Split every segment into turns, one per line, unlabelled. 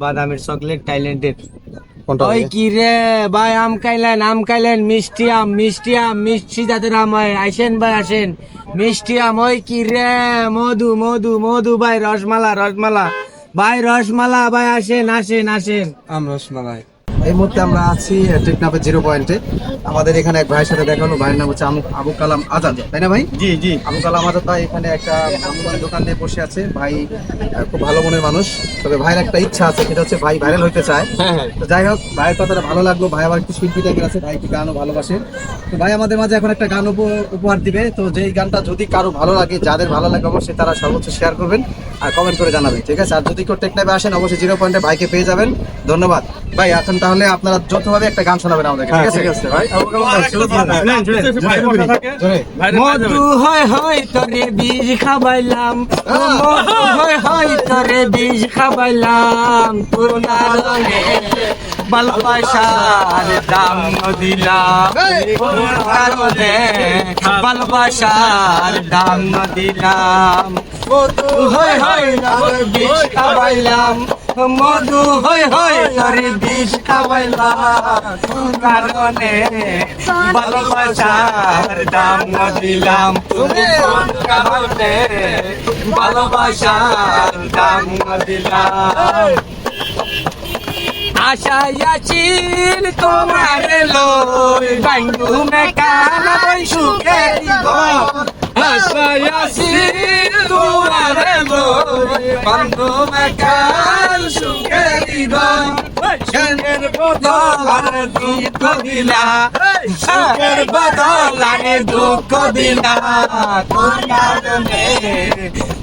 বাদামের চকলেট থাইল্যান্ডের
কোনটা
ওই কি রে? ভাই আম খাইলেন আম খাইলেন মিষ্টি আম মিষ্টি আম মিষ্টি জাতের আম হয় আসেন ভাই আসেন। মিষ্টি আম ওই কি রে? মধু মধু মধু ভাই রসমালা রসমালা ভাই রসমালা ভাই আসেন আসেন আসেন।
আম রসমালাই। এই মুহূর্তে আমরা আছি টেকনাফের জিরো পয়েন্টে। আমাদের এখানে এক ভাইয়ের সাথে দেখা হলো ভাইয়ের নাম হচ্ছে আবু কালাম আজাদ। তাই না ভাই?
জি জি।
আবু কালাম আজাদ ভাই এখানে একটা দোকান নিয়ে বসে আছে। ভাই খুব ভালো মনের মানুষ। তবে ভাইয়ের একটা ইচ্ছা আছে সেটা হচ্ছে ভাই ভাইরাল হতে চায়।
হ্যাঁ হ্যাঁ।
তো যাই হোক ভাইয়ের কথাটা ভালো লাগল। ভাই আবার একটু শিল্পী টাইপের আছে ভাই একটু গানও ভালোবাসে। তো ভাই আমাদের মাঝে এখন একটা গান উপ- উপহার দিবে। তো যেই গানটা যদি কারও ভালো লাগে যাদের ভালো লাগে অবশ্যই তারা সর্বোচ্চ শেয়ার করবেন আর কমেন্ট করে জানাবেন ঠিক আছে? আর যদি কেউ টেকনাবে আসেন অবশ্যই জিরো পয়েন্টে ভাইকে পেয়ে যাবেন। ধন্যবাদ। ভাই এখন তাহলে আপনারা যৌথভাবে একটা গান শোনাবেন আমাদেরকে ঠিক আছে? ভাই।
মধু হয় হয় তোরে বীজ খাবাইলাম
হ্যাঁ।
মধু হয় হয় তোরে বীজ খাবাইলাম তোর দাম দিলাম। কারণে দাম দিলাম। মধু হয় হয় তোরে বীজ খাবাইলাম মধু হয় হয় বীজ খাবাইলাম তোর কারণে ভালোবাসার দাম দিলাম তুমি কারণে ভালোবাসার দাম দিলাম আশায় আছিল তোমার লই বাঙ্গু মে কানা বই দিব। আশায় আছিল তোমার লই বাঙ্গু মে কান সুখে দিব সুখের বদল আর দুঃখ দিলা সুখের বদল আর দুঃখ দিলা তোর কারণে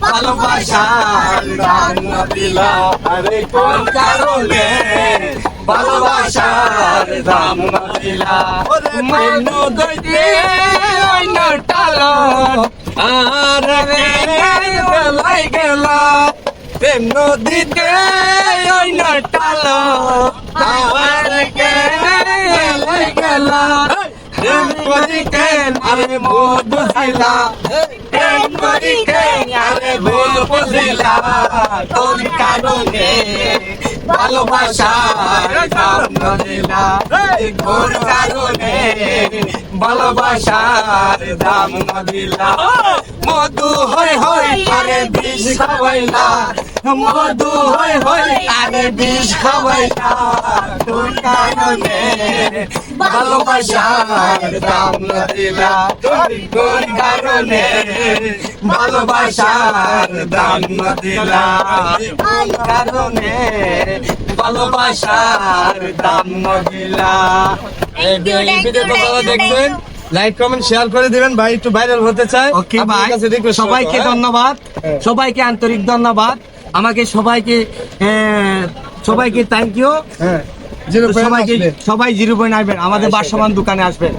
ভালোবাসার দান দিলা। আরে কোন কারণে ভালোবাসার দাম দিলা। মনু দইতে অন্য টালো। আর লাই গেল প্রেম নদীতে অন্য টালো আর লাই গেল। প্রেম করিতে আরে মোর বুঝাইলা প্রেম করিতে আরে ভুল বুঝিলা তোর কারণে ভালোবাসার দাম দিলা তোর কারণে ভালোবাসার দাম দিলা। মধু হই হই আরে বিষ খাওয়াইলা। মধু হই হই আরে বিষ তোর কারণে। ভালোবাসার দাম তোর কারণে। ভালোবাসার দাম দিলা তোর কারণে। ভালোবাসার দাম দেখছেন? লাইক কমেন্ট শেয়ার করে দিবেন। ভাই একটু ভাইরাল হতে
ওকে
আপনার
ভাই সবাইকে
হ্যাঁ?
ধন্যবাদ।
হ্যাঁ।
সবাইকে আন্তরিক ধন্যবাদ। আমাকে সবাইকে সবাইকে থ্যাংক ইউ সবাইকে সবাই জিরো পয়েন্ট আসবেন। আমাদের বাসমান দোকানে আসবেন।